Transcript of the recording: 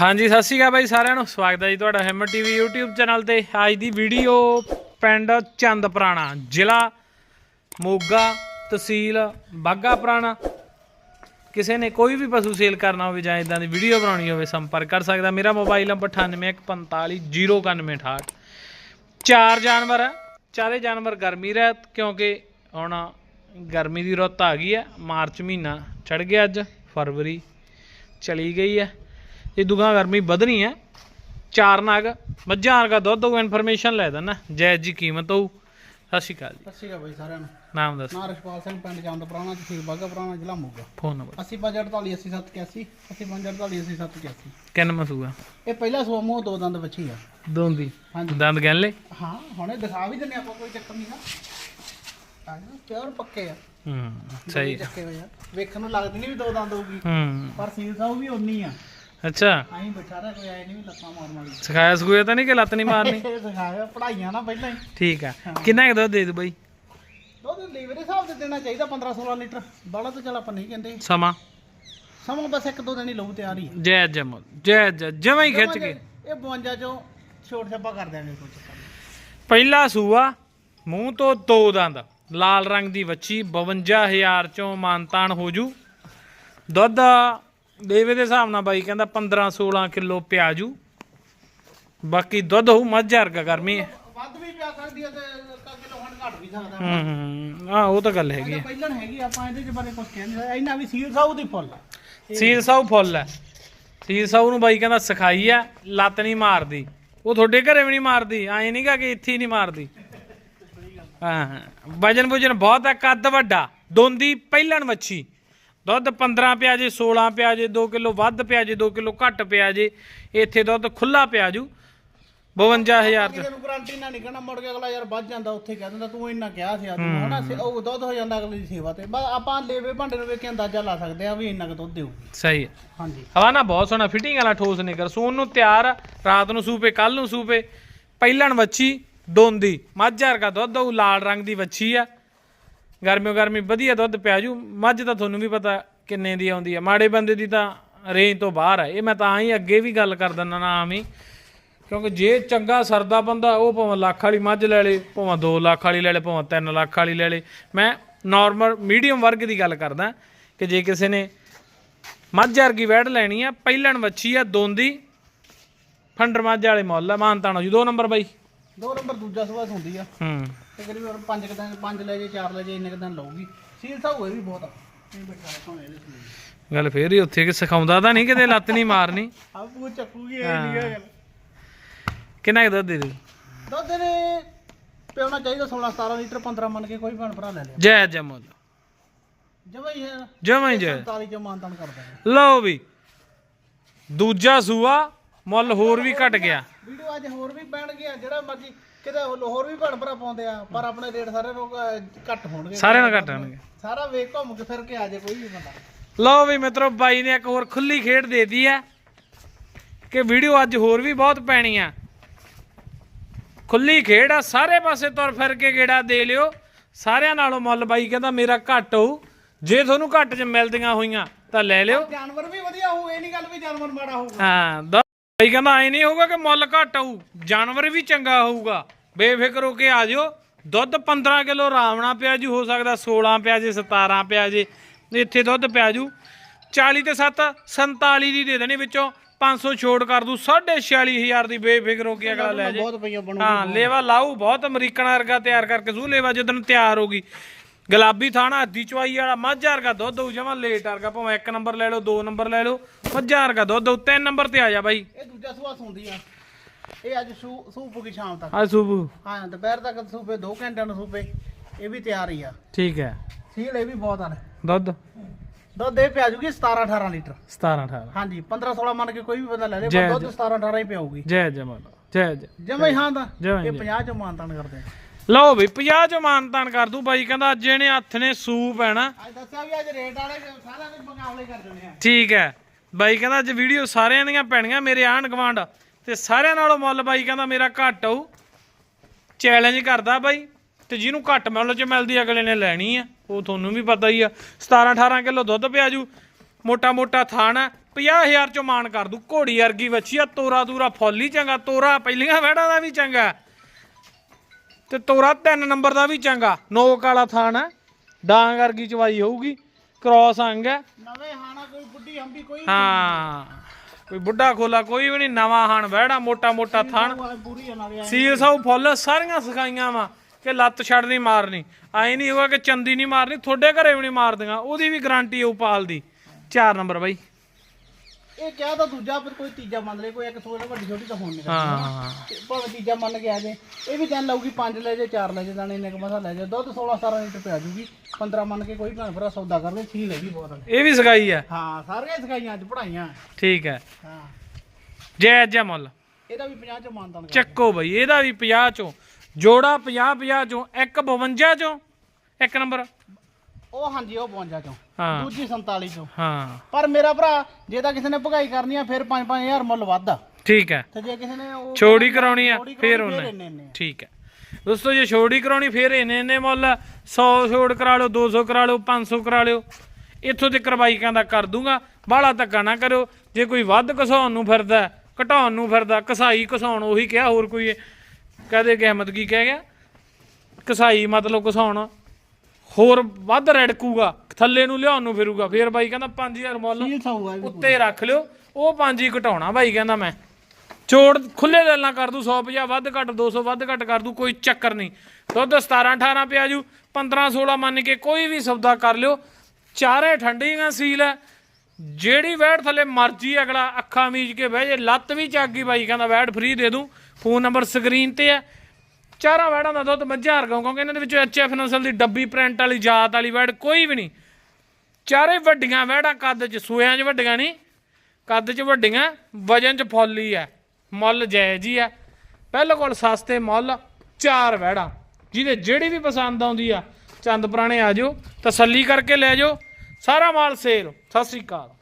ਹਾਂਜੀ, ਸਤਿ ਸ਼੍ਰੀ ਅਕਾਲ ਬਾਈ ਸਾਰਿਆਂ ਨੂੰ। ਸਵਾਗਤ ਹੈ ਜੀ ਤੁਹਾਡਾ ਹਿੰਮਤ ਟੀਵੀ YouTube ਚੈਨਲ ਤੇ। ਅੱਜ ਦੀ ਵੀਡੀਓ ਪਿੰਡ ਚੰਦ ਪੁਰਾਣਾ, ਜ਼ਿਲ੍ਹਾ ਮੋਗਾ ਤਹਿਸੀਲ ਬਾਗਾ ਪੁਰਾਣਾ। ਕਿਸੇ ਨੇ ਕੋਈ ਵੀ ਪਸ਼ੂ ਸੇਲ ਕਰਨਾ ਹੋਵੇ ਜਾਂ ਇਦਾਂ ਦੀ ਵੀਡੀਓ ਬਣਾਉਣੀ ਹੋਵੇ, ਸੰਪਰਕ ਕਰ ਸਕਦਾ। ਮੇਰਾ ਮੋਬਾਈਲ ਨੰਬਰ 9815409968 ਚਾਰ ਜਾਨਵਰ ਹੈ, ਚਾਰੇ ਜਾਨਵਰ ਗਰਮੀ ਰਹਿਤ ਕਿਉਂਕਿ ਹੁਣ ਗਰਮੀ ਦੀ ਰੁੱਤ ਆ ਗਈ ਹੈ। ਮਾਰਚ ਮਹੀਨਾ ਚੜ ਗਿਆ ਅੱਜ, ਫਰਵਰੀ ਚਲੀ ਗਈ ਹੈ। ਇਹ ਦੁਗਾ ਗਰਮੀ ਵਧਣੀ ਹੈ। ਚਾਰ ਨਾਗ ਮੱਝਾਂ ਵਰਗਾ ਦੁੱਧ ਹੋਊ ਇਨਫੋਰਮੇਸ਼ਨ ਲੈ ਦੇਣਾ ਜਾਇਜ਼ ਜੀ ਕੀਮਤ ਹੋਊ। ਸਤਿ ਸ਼੍ਰੀ ਅਕਾਲ ਜੀ। ਸਤਿ ਸ਼੍ਰੀ ਅਕਾਲ ਬਾਈ ਸਾਰਿਆਂ ਨੂੰ। ਨਾਮ ਦੱਸ। ਨਾਂ ਰਸ਼ਪਾਲ ਸਿੰਘ ਪਿੰਡ ਚੰਦ ਪੁਰਾਣਾ ਤਹਿਸੀਲ ਬਾਗਾ ਪੁਰਾਣਾ ਜ਼ਿਲ੍ਹਾ ਮੋਗਾ। Phone number. 8048 8781 8048 8781 ਕਿੰਨ ਮਸੂਆ? ਇਹ ਪਹਿਲਾ ਸੂਆ ਮੂੰਹ ਦੋ ਦੰਦ ਬੱਚੀ ਆ। ਦੋਂਦੀ। ਦੰਦ ਗਿਣ ਲੈ ਹਾਂ ਹੁਣੇ ਦਿਖਾ ਵੀ ਦਿੰਨੇ ਆਪਾਂ ਕੋਈ ਚੱਕਰ ਨਹੀਂ ਨਾ ਆ ਪਿਓਰ ਪੱਕੇ ਆ। ਹੂੰ ਸਹੀ। ਚੱਕੇ ਹੋਏ ਆ। ਵੇਖਣ ਨੂੰ ਲੱਗਦੀ ਨਹੀਂ ਵੀ ਦੋ ਦੰਦ ਹੋਊਗੀ। ਹੂੰ। ਪਰ ਸੀਲ ਸਾਹਿਬ ਵੀ ਉਨੀ ਆ। ਅੱਛਾ। ਆਹੀਂ ਬਿਠਾ ਰਿਹਾ ਕੋਈ ਆਏ ਨਹੀਂ ਲੱਤਾਂ ਮਾਰ ਮਾਰੀ ਸਿਖਾਇਆ ਸਖੂਇਆ ਤਾਂ ਨਹੀਂ ਕਿ ਲੱਤ ਨਹੀਂ ਮਾਰਨੀ? ਇਹ ਸਿਖਾਇਆ ਪੜਾਈਆਂ ਨਾ ਪਹਿਲਾਂ ਹੀ। ਠੀਕ ਆ। ਕਿੰਨਾ ਕੁ ਦੁੱਧ ਦੇ ਦੂ ਬਾਈ? ਦੁੱਧ ਲੀਵਰ ਹਿਸਾਬ ਤੇ ਦੇਣਾ ਚਾਹੀਦਾ 15 16 ਲੀਟਰ। ਬਾਲਾ ਤਾਂ ਚਲ ਆਪਾਂ ਨਹੀਂ ਕਹਿੰਦੇ। ਸਮਾਂ? ਸਮਾਂ ਬਸ ਇੱਕ ਦੋ ਦਿਨ ਹੀ ਲਊ ਤਿਆਰ ਹੀ। ਜੈ ਜਮਲ ਜੈ ਜੈ ਜਮਾਂ ਹੀ ਖਿੱਚ ਕੇ। ਇਹ 52 ਚੋਂ ਛੋਟ ਛੱਪਾ ਕਰ ਦਿਆਂਗੇ ਕੋਈ ਚੱਕਰ ਨਹੀਂ। ਪਹਿਲਾ ਸੂਆ ਮੂੰਹ ਤੋਂ ਦੋ ਦੰਦ। ਲਾਲ ਰੰਗ ਦੀ ਵੱਛੀ 52000 ਚੋਂ ਮਾਨਤਾਨ ਹੋ ਜੂ। ਦੁੱਧ ਦੇਵੇ ਦੇ ਹਿਸਾਬ ਨਾਲ ਬਾਈ ਕਹਿੰਦਾ 15 16 ਕਿਲੋ ਪਿਆਜੂ। ਬਾਕੀ ਦੁੱਧ ਹੋਊ ਮੱਝ ਵਰਗਾ ਗਰਮੀ ਹੈ। ਵੱਧ ਵੀ ਪਿਆ ਸਕਦੀ ਹੈ ਤੇ ਕਿਲੋ ਹਣ ਘਟ ਵੀ ਸਕਦਾ ਹੂੰ। ਹੂੰ ਆ ਉਹ ਤਾਂ ਗੱਲ ਹੈਗੀ ਹੈ। ਪਹਿਲਾਂ ਹੈਗੀ ਆਪਾਂ ਇਹਦੇ ਬਾਰੇ ਕੁਝ ਕਹਿ ਨਹੀਂ ਸਕਦੇ। ਇਹਨਾਂ ਵੀ ਸੀਲ ਸਾਊ ਦੀ ਫੁੱਲ। ਸੀਲ ਸਾਊ ਫੁੱਲ ਹੈ। ਸੀਲ ਸਾਊ ਨੂੰ ਬਾਈ ਕਹਿੰਦਾ ਸਿਖਾਈ ਆ ਲੱਤ ਨਹੀਂ ਮਾਰਦੀ। ਉਹ ਤੁਹਾਡੇ ਘਰੇ ਵੀ ਨਹੀਂ ਮਾਰਦੀ ਐਂ ਨਹੀਂਗਾ ਕਿ ਇੱਥੇ ਹੀ ਨਹੀਂ ਮਾਰਦੀ। ਹਾਂ ਵਜਨ ਵਜਨ ਬਹੁਤ ਹੈ ਕੱਦ ਵੱਡਾ ਦੋਂਦੀ ਪਹਿਲਣ ਵੱਛੀ। ਦੁੱਧ 15 ਪਿਆ ਜੇ 16 ਪਿਆ ਜੇ 2 ਕਿਲੋ ਵੱਧ ਪਿਆ ਜੇ 2 ਕਿਲੋ ਘੱਟ ਪਿਆ ਜੇ ਇੱਥੇ ਦੁੱਧ ਖੁੱਲਾ ਪਿਆ ਜੂ। 52000 ਚ। ਕਿਸੇ ਨੂੰ ਗਾਰੰਟੀ ਨਾ ਨਹੀਂ ਕਹਿਣਾ ਮੁੜ ਕੇ ਅਗਲਾ ਯਾਰ ਵੱਧ ਜਾਂਦਾ ਉੱਥੇ ਕਹਿ ਦਿੰਦਾ ਤੂੰ ਇੰਨਾ ਕਿਹਾ ਸੀ ਅੱਜ ਹਨਾ ਸੇ- ਉਹ ਦੁੱਧ ਹੋ ਜਾਂਦਾ ਅਗਲੇ ਦੀ ਸੇਵਾ ਤੇ। ਬਸ ਆਪਾਂ ਲੇਵੇ ਭਾਂਡੇ ਨੂੰ ਵੇਖ ਕੇ ਅੰਦਾਜ਼ਾ ਲਾ ਸਕਦੇ ਆ ਵੀ ਇੰਨਾ ਕੁ ਦੁੱਧ ਦੇਊ ਸਹੀ ਹੈ ਹਾਂਜੀ। ਹਵਾਨਾ ਬਹੁਤ ਸੋਹਣਾ ਫਿਟਿੰਗ ਵਾਲਾ ਠੋਸ ਨਿਕਰ ਸੂਨ ਨੂੰ ਤਿਆਰ ਆ, ਰਾਤ ਨੂੰ ਸੂਪੇ ਕੱਲ ਨੂੰ ਸੂਪੇ। ਪਹਿਲਣ ਵੱਛੀ ਦੋਂਦੀ ਮੱਝ ਵਰਗਾ ਦੁੱਧ ਉਹ ਲਾਲ ਰੰਗ ਦੀ ਵੱਛੀ ਆ। ਗਰਮੀਓ ਗਰਮੀ ਵਧੀਆ ਦੁੱਧ ਪਿਆ ਜੂ, ਮੱਝ ਤਾਂ ਤੁਹਾਨੂੰ ਵੀ ਪਤਾ ਕਿੰਨੇ ਦੀ ਆਉਂਦੀ ਆ। ਮਾੜੇ ਬੰਦੇ ਦੀ ਤਾਂ ਰੇਂਜ ਤੋਂ ਬਾਹਰ ਆ। ਇਹ ਮੈਂ ਤਾਂ ਹੀ ਅੱਗੇ ਵੀ ਗੱਲ ਕਰ ਦਿੰਦਾ ਨਾ ਆਮ ਹੀ ਕਿਉਂਕਿ ਜੇ ਚੰਗਾ ਸਰਦਾ ਬੰਦਾ, ਉਹ ਭਾਵੇਂ ਲੱਖ ਵਾਲੀ ਮੱਝ ਲੈ ਲੇ, ਭਾਵੇਂ 2 ਲੱਖ ਵਾਲੀ ਲੈ ਲੇ, ਭਾਵੇਂ 3 ਲੱਖ ਵਾਲੀ ਲੈ ਲੇ। ਮੈਂ ਨਾਰਮਲ ਮੀਡੀਅਮ ਵਰਗ ਦੀ ਗੱਲ ਕਰਦਾ ਕਿ ਜੇ ਕਿਸੇ ਨੇ ਮੱਝ ਵਰਗੀ ਵੈੜ ਲੈਣੀ ਆ, ਪਹਿਲਣ ਵੱਛੀ ਆ, ਦੋਂਦੀ, ਫੰਡਰ ਮੱਝ ਵਾਲੇ ਮੁੱਲ ਆ ਮਾਨਤਾਣਾ ਜੀ, ਦੋ ਨੰਬਰ ਬਾਈ। ਦੋ ਨੰਬਰ ਦੂਜਾ ਸਵਾ ਹੁੰਦੀ ਆ। ਹੂੰ। ਤਕਰੀਬਨ ਪੰਜ ਕੁ ਦਿਨ ਪੰਜ ਲੈ ਜੇ ਚਾਰ ਲੈ ਜੇ ਇੰਨੇ ਕੁ ਦਿਨ ਲਊਗੀ। ਸੀਲ ਸਾਊ ਇਹ ਵੀ ਬਹੁਤ ਆ। ਇਹ ਬੈਠਾ ਰੱਖਾਂਗੇ ਇਹਦੇ ਚ ਗੱਲ ਫੇਰ ਹੀ ਉੱਥੇ ਕਿ ਸਿਖਾਉਂਦਾ ਤਾਂ ਨਹੀਂ ਕਿਤੇ ਲੱਤ ਨਹੀਂ ਮਾਰਨੀ। ਆਪੂ ਚੱਕੂਗੀ ਇਹ ਨਹੀਂ ਗੱਲ ਕਿੰਨਾ ਕੁ ਦੁੱਧ ਦੇ ਦੇ? ਦੁੱਧ ਨੇ ਪਿਆਉਣਾ ਚਾਹੀਦਾ 16 17 ਲੀਟਰ 15 ਮੰਨ ਕੇ ਕੋਈ ਭੈਣ ਭਰਾ ਲੈ ਲਿਆ। ਜੈ ਜੈ ਮੁੱਲ। ਜਮਾ ਹੀ ਹੈ। ਜਮਾਂ ਹੀ ਜੈ। 47 ਚ ਮਾਨਤਨ ਕਰਦਾ ਹੈ। ਲਓ ਵੀ ਦੂਜਾ ਸੂਆ ਮੁੱਲ ਹੋਰ ਵੀ ਘਟ ਗਿਆ। ਵੀਡੀਓ ਅੱਜ ਹੋਰ ਵੀ ਪੈਣ ਗਿਆ ਜਿਹੜਾ ਮਰਜ਼ੀ ਕਿਤੇ ਹੋਰ ਵੀ ਭੈਣ ਭਰਾ ਪਾਉਂਦੇ ਆ ਪਰ ਆਪਣੇ ਰੇਟ ਸਾਰੇ ਅਹ, ਘੱਟ ਹੋਣਗੇ। ਸਾਰਿਆਂ ਨਾਲ ਘੱਟ ਆਣਗੇ ਸਾਰਾ ਵੇਖ ਘੁੰਮ ਕੇ ਫਿਰ ਕੇ ਆ ਜਾਏ ਕੋਈ ਵੀ ਬੰਦਾ। ਲਓ ਵੀ ਮਿੱਤਰੋ ਬਾਈ ਨੇ ਇੱਕ ਹੋਰ ਖੁੱਲੀ ਖੇਡ ਦੇ ਦਿੱਤੀ ਹੈ ਕਿ ਵੀਡੀਓ ਅੱਜ ਹੋਰ ਵੀ ਬਹੁਤ ਪੈਣੀ ਆ। ਖੁੱਲੀ ਖੇਡ ਆ ਸਾਰੇ ਪਾਸੇ ਤੁਰ ਫਿਰ ਕੇ ਗੇੜਾ ਦੇ ਲਿਓ। ਸਾਰਿਆਂ ਨਾਲੋਂ ਮੁੱਲ ਬਾਈ ਕਹਿੰਦਾ ਮੇਰਾ ਘੱਟ ਹੋਊ। ਜੇ ਤੁਹਾਨੂੰ ਘੱਟ 'ਚ ਮਿਲਦੀਆਂ ਹੋਈਆਂ ਤਾਂ ਲੈ ਲਿਓ। ਜਾਨਵਰ ਵੀ ਵਧੀਆ ਹੋਊ ਇਹ ਨਹੀਂ ਗੱਲ ਵੀ ਜਾਨਵਰ ਮਾੜਾ ਹੋਊਗਾ। ਹਾਂ ਦ- ਬਾਈ ਕਹਿੰਦਾ ਐ ਨਹੀਂ ਹੋਊਗਾ ਕਿ ਮੁੱਲ ਘੱਟ ਹੋਊ ਜਾਨਵਰ ਵੀ ਚੰਗਾ ਹੋਊਗਾ। ਬੇਫਿਕਰ ਹੋ ਕੇ ਆ ਜਿਓ ਦੁੱਧ 15 ਕਿਲੋ ਨਾਲ ਪਿਆ ਜੂ ਹੋ ਸਕਦਾ 16 ਪਿਆ ਜੇ 17 ਪਿਆ ਜੇ ਇੱਥੇ ਦੁੱਧ ਪਿਆ ਜੂ 40 ਤੇ 7 47 ਦੀ ਦੇ ਦੇਣੀ ਵਿੱਚੋਂ 500 ਛੋੜ ਕਰ ਦੂ 46500 ਦੀ ਬੇਫਿਕਰ ਹੋ ਕੇ ਅਗਲਾ ਲੈ ਜੇ। ਬਹੁਤ ਪਈਆਂ ਬਣੂ ਹਾਂ ਲੇਵਾ ਲਾਊ ਬਹੁਤ ਅਮਰੀਕਨ ਵਰਗਾ ਤਿਆਰ ਕਰਕੇ ਸੂ ਲੇਵਾ ਜਦੋਂ ਤਿਆਰ ਹੋਗੀ ਗੁਲਾਬੀ ਥਾਣਾ ਅੱਧੀ ਚਵਾਈ ਵਾਲਾ ਮੱਝ ਵਰਗਾ ਦੁੱਧ ਹੋਊ ਜਮਾ ਲੇਟ ਵਰਗਾ ਭਾਵੇਂ ਇੱਕ ਨੰਬਰ ਲੈ ਲਓ ਦੋ ਨੰਬਰ ਲੈ ਲਓ। ਮੱਝਾਂ ਵਰਗਾ ਦੁੱਧ ਤਿੰਨ ਨੰਬਰ ਤੇ ਆ ਜਾ ਬਾਈ। ਇਹ ਦੂਜਾ ਸੁਭਾਅ ਹੁੰਦੀ ਆ। ਇਹ ਅੱਜ ਸੂ ਸੂਪ ਕੀ ਸ਼ਾਮ ਤੱਕ। ਆ ਸੁਬੂ ਹਾਂ ਦੁਪਹਿਰ ਤੱਕ ਸੂਪੇ 2 ਘੰਟਿਆਂ ਨੂੰ ਸੂਪੇ। ਇਹ ਵੀ ਤਿਆਰ ਹੀ ਆ। ਠੀਕ ਹੈ। ਸੀਲ ਇਹ ਵੀ ਬਹੁਤ ਆ ਦੁੱਧ? ਦੁੱਧ ਇਹ ਪਿਆ ਜੂਗੀ 17 18 ਲੀਟਰ। 17 18 ਹਾਂਜੀ 15 16 ਮੰਨ ਕੇ ਕੋਈ ਵੀ ਬੰਦਾ ਲੈ ਲੇ ਜੈ ਪਰ ਦੁੱਧ 17 18 ਹੀ ਪਿਆਊਗੀ। ਜੈ ਜਮਲ ਜੈ ਜੈ। ਜਮੇ ਹਾਂ ਦਾ ਜਮਾਂ ਹੀ ਇਹ 50 ਚ ਮਾਨਤਾਨ ਕਰਦੇ ਆ। ਲਓ ਵੀ 50 ਚ ਮਾਨਤਾਨ ਕਰ ਦੂ ਬਾਈ ਕਹਿੰਦਾ ਅੱਜ ਇਹਨੇ ਹੱਥ ਨੇ ਸੂਪ ਹੈ ਨਾ। ਅੱਜ ਦੱਸਿਆ ਵੀ ਅੱਜ ਰੇਟ ਵਾਲੇ ਸਾਰਿਆਂ ਦੇ ਮੁਕਾਬਲੇ ਕਰ ਦਿੰਦੇ ਆ। ਠੀਕ ਹੈ। ਬਾਈ ਕਹਿੰਦਾ ਅੱਜ ਵੀਡੀਓ ਸਾਰਿਆਂ ਦੀਆਂ ਪੈਣੀਆਂ, ਮੇਰੇ ਆਂਢ ਗਵਾਂਢ ਤੇ ਸਾਰਿਆਂ ਨਾਲੋਂ ਮੁੱਲ ਬਾਈ ਕਹਿੰਦਾ ਮੇਰਾ ਘੱਟ ਆਊ। ਚੈਲੰਜ ਕਰਦਾ ਬਾਈ, ਤੇ ਜਿਹਨੂੰ ਘੱਟ ਮੁੱਲ 'ਚ ਮਿਲਦੀ ਅਗਲੇ ਨੇ ਲੈਣੀ ਆ। ਉਹ ਤੁਹਾਨੂੰ ਵੀ ਪਤਾ ਹੀ ਆ। 17 18 ਕਿਲੋ ਦੁੱਧ ਪਿਆ ਜੂ। ਮੋਟਾ ਮੋਟਾ ਥਾਣ ਹੈ 50000 ਚੋਂ ਮਾਨ ਕਰ ਦੂ। ਘੋੜੀ ਵਰਗੀ ਵੱਛੀ ਆ, ਤੋਰਾ ਤੂਰਾ ਫੁੱਲ ਹੀ ਚੰਗਾ। ਤੋਰਾ ਪਹਿਲੀਆਂ ਵਹਿੜਾਂ ਦਾ ਵੀ ਚੰਗਾ। ਤੇ ਤੋਰਾ ਤਿੰਨ ਨੰਬਰ ਦਾ ਵੀ ਚੰਗਾ। ਨੋਕ ਵਾਲਾ ਥਾਣ ਹੈ ਡਾਂਗ ਵਰਗੀ ਚਵਾਈ ਹੋਊਗੀ। ਕ੍ਰੋਸ ਅੰਗ ਹੈ। ਨਵੇਂ ਹਾਣਾ ਕੋਈ ਬੁੱਢੀ ਹੰਬੀ ਕੋਈ ਹਾਂ। ਕੋਈ ਬੁੱਢਾ ਖੋਲਾ ਕੋਈ ਵੀ ਨਹੀਂ ਨਵਾਂ ਹਾਣ ਵਹਿੜਾ ਮੋਟਾ ਮੋਟਾ ਥਾਣ। ਸੀਲ ਸਾਊ ਫੁੱਲ ਸਾਰੀਆਂ ਸਿਖਾਈਆਂ ਵਾ ਕਿ ਲੱਤ ਛੱਡਣੀ ਮਾਰਨੀ। ਐ ਨਹੀਂ ਹੋਗਾ ਕਿ ਚੰਦੀ ਨਹੀਂ ਮਾਰਨੀ ਤੁਹਾਡੇ ਘਰੇ ਵੀ ਨਹੀਂ ਮਾਰਦੀਆਂ ਉਹਦੀ ਵੀ ਗਾਰੰਟੀ ਉਹ ਪਾਲ ਦੀ। 4 ਨੰਬਰ ਬਾਈ। ਇਹ ਕਿਹਾ ਤਾਂ ਦੂਜਾ ਫਿਰ ਕੋਈ ਤੀਜਾ ਮੰਨ ਲੇ ਕੋਈ ਇੱਕ ਥੋੜਾ ਵੱਡੀ ਛੋਟੀ ਤਾਂ ਹੋਣ ਨਹੀਂ ਹਾਂ ਤੇ ਭਾਵੇਂ ਤੀਜਾ ਮੰਨ ਕੇ ਆ ਜੇ ਇਹ ਵੀ ਜਾਨ ਲਊਗੀ 5 ਲੈ ਜੇ 4 ਲੈ ਜੇ ਦਾਣੇ ਇੰਨੇ ਕੁ ਮਸਾ ਲੈ ਜੇ ਦੁੱਧ 16 17 ਲੀਟਰ ਪਿਆ ਜੂਗੀ 15 ਮੰਨ ਕੇ ਕੋਈ ਭੈਣ ਭਰਾ ਸੌਦਾ ਕਰਦੇ ਠੀਕ ਹੈਗੀ ਬਹੁਤ ਇਹ ਵੀ ਸਿਖਾਈ ਆ? ਹਾਂ ਸਾਰੀਆਂ ਸਿਖਾਈਆਂ ਅੱਜ ਪੜਾਈਆਂ ਠੀਕ ਹੈ ਹਾਂ। ਜੈ ਜੈ ਮੁੱਲ। ਇਹਦਾ ਵੀ 50 ਚ ਮਾਨਦਾਨ ਕਰ ਚੱਕੋ ਬਈ ਇਹਦਾ ਵੀ 50 ਚੋਂ। ਜੋੜਾ 50 50 ਚੋਂ ਇੱਕ 52 ਚੋਂ ਇੱਕ ਨੰਬਰ। ਉਹ ਹਾਂਜੀ ਉਹ 52 ਚੋਂ ਹਾਂ। ਦੂਜੀ 47 ਚੋਂ। ਹਾਂ। ਪਰ ਮੇਰਾ ਭਰਾ ਜੇ ਤਾਂ ਕਿਸੇ ਨੇ ਭਗਾਈ ਕਰਨੀ ਆ ਫਿਰ 5-5000 ਮੁੱਲ ਵੱਧ ਆ। ਠੀਕ ਹੈ। ਤੇ ਜੇ ਕਿਸੇ ਨੇ ਉਹ ਛੋੜੀ ਕਰਾਉਣੀ ਆ ਛੋੜੀ ਫੇਰ ਉਹਨੇ। ਇੰਨੇ ਇੰਨੇ। ਠੀਕ ਹੈ। ਦੋਸਤੋ ਜੇ ਛੋੜੀ ਕਰਾਉਣੀ ਫੇਰ ਇਹਨੇ ਇਹਨੇ ਮੁੱਲ 100 ਛੋੜ ਕਰਾ ਲਓ 200 ਕਰਾ ਲਓ 500 ਕਰਾ ਲਿਓ। ਇੱਥੋਂ ਤੇ ਕਰਵਾਈ ਕਹਿੰਦਾ ਕਰ ਦੂੰਗਾ। ਬਾਹਲਾ ਧੱਕਾ ਨਾ ਕਰਿਓ। ਜੇ ਕੋਈ ਵੱਧ ਘਸਾਉਣ ਨੂੰ ਫਿਰਦਾ ਹੈ, ਘਟਾਉਣ ਨੂੰ ਫਿਰਦਾ ਕਸਾਈ ਘਸਾਉਣ ਉਹੀ ਕਿਹਾ ਹੋਰ ਕੋਈ ਕਹਦੇ ਗਹਿਮਤ ਕੀ ਕਹਿ ਗਿਆ? ਕਸਾਈ ਮਤਲਬ ਘਸਾਉਣ। ਹੋਰ ਵੱਧ ਰੜਕੂਗਾ ਥੱਲੇ ਨੂੰ ਲਿਆਉਣ ਨੂੰ ਫਿਰੂਗਾ ਫੇਰ ਬਾਈ ਕਹਿੰਦਾ 5000 ਮੁੱਲ ਸੀਲ ਸਾਊਗਾ ਇਹ ਵੀ ਉੱਤੇ ਰੱਖ ਲਿਓ ਉਹ ਪੰਜ ਹੀ ਘਟਾਉਣਾ ਭਾਈ ਕਹਿੰਦਾ ਮੈਂ। ਚੋੜ ਖੁੱਲੇ ਦਿਲ ਨਾਲ ਕਰ ਦੂ 150 ਵੱਧ ਘੱਟ 200 ਵੱਧ ਘੱਟ ਕਰ ਦੂ ਕੋਈ ਚੱਕਰ ਨਹੀਂ। ਦੁੱਧ 17 18 ਪਿਆ ਜੂ 15 16 ਮੰਨ ਕੇ ਕੋਈ ਵੀ ਸੌਦਾ ਕਰ ਲਿਓ। ਚਾਰੇ ਠੰਡੀਆਂ ਸੀਲ ਹੈ। ਜਿਹੜੀ ਵੈੜ ਥੱਲੇ ਮਰਜ਼ੀ ਅਗਲਾ ਅੱਖਾਂ ਮੀਚ ਕੇ ਬਹਿ ਜੇ ਲੱਤ ਵੀ ਚੱਕ ਗਈ ਬਾਈ ਕਹਿੰਦਾ ਵੈੜ ਫ੍ਰੀ ਦੇ ਦੂੰ। ਫੋਨ ਨੰਬਰ ਸਕਰੀਨ ਤੇ ਹੈ। ਚਾਰਾਂ ਵੈੜਾਂ ਦਾ ਦੁੱਧ ਮੱਝਾਂ ਹਰਗਾਂ ਕਿਉਂਕਿ ਇਹਨਾਂ ਦੇ ਵਿੱਚ ਐਚਐਫ ਨਸਲ ਦੀ ਡੱਬੀ, ਪ੍ਰਿੰਟ ਵਾਲੀ, ਜਾਤ ਵਾਲੀ ਵੈੜ ਕੋਈ ਵੀ ਨਹੀਂ। ਚਾਰੇ ਵੱਡੀਆਂ ਵੈੜਾਂ ਕੱਦ 'ਚ ਸੂਇਆਂ 'ਚ ਵੱਡੀਆਂ ਨਹੀਂ, ਕੱਦ 'ਚ ਵੱਡੀਆਂ, ਵਜਨ 'ਚ ਫੁੱਲ ਹੀ ਆ ਮੁੱਲ ਜਾਇਜ਼ ਹੀ ਆ ਪਹਿਲੇ ਕੋਲ ਸਸਤੇ ਮੁੱਲ, ਚਾਰ ਵੈੜਾਂ ਜਿਹਦੇ ਜਿਹੜੀ ਵੀ ਪਸੰਦ ਆਉਂਦੀ ਆ, ਚੰਦ ਪੁਰਾਣੇ ਆ ਜਾਓ, ਤਸੱਲੀ ਕਰਕੇ ਲੈ ਜਾਓ, ਸਾਰਾ ਮਾਲ ਸੇਲ ਸਤਿ ਸ੍ਰੀ ਅਕਾਲ।